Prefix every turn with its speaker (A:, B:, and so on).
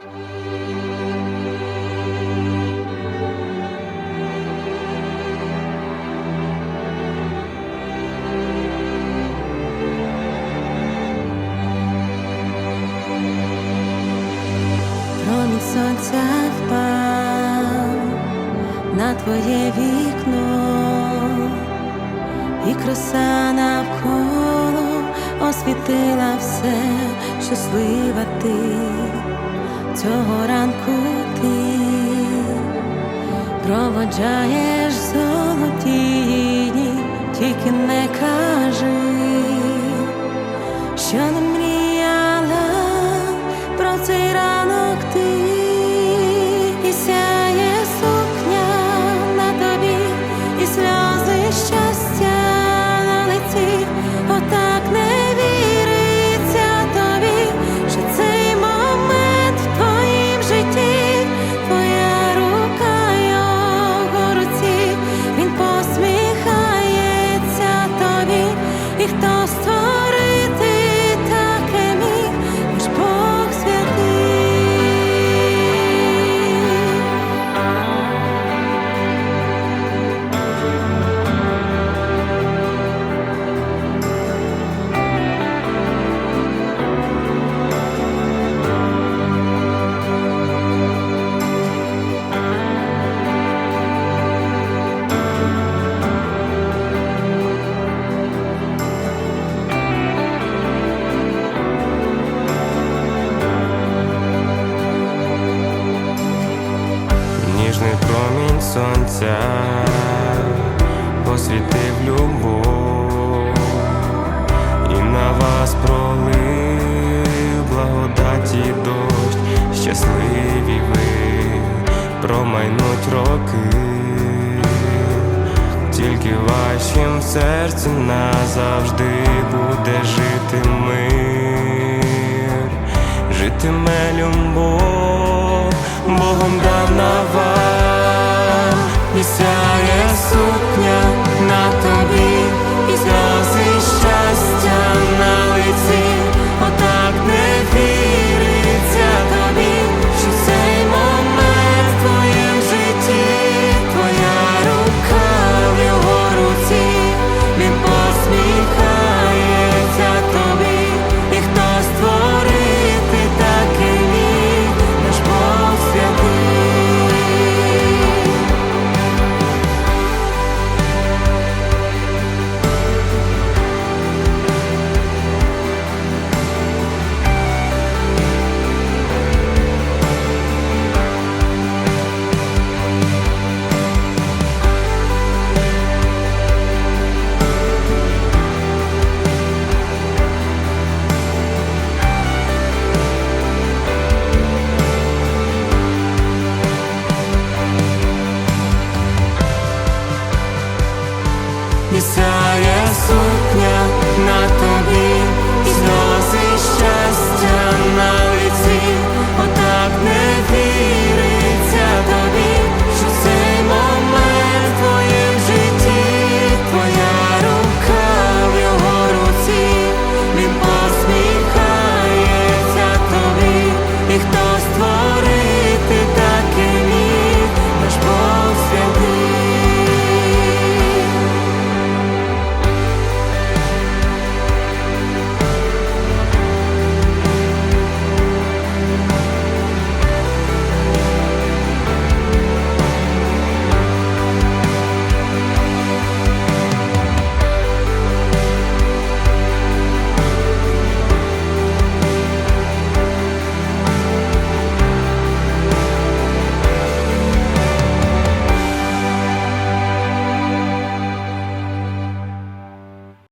A: Промінь впав на твоє вікно, і краса навколо освітила все, щаслива ти цього ранку ти проводжаєш золоті тільки не кажи, що не мріяла
B: сонця посвітив любов. І на вас пролив благодаті дощ, щасливі ви промайнуть роки, тільки в вашім серці назавжди буде жити мир, житиме любов.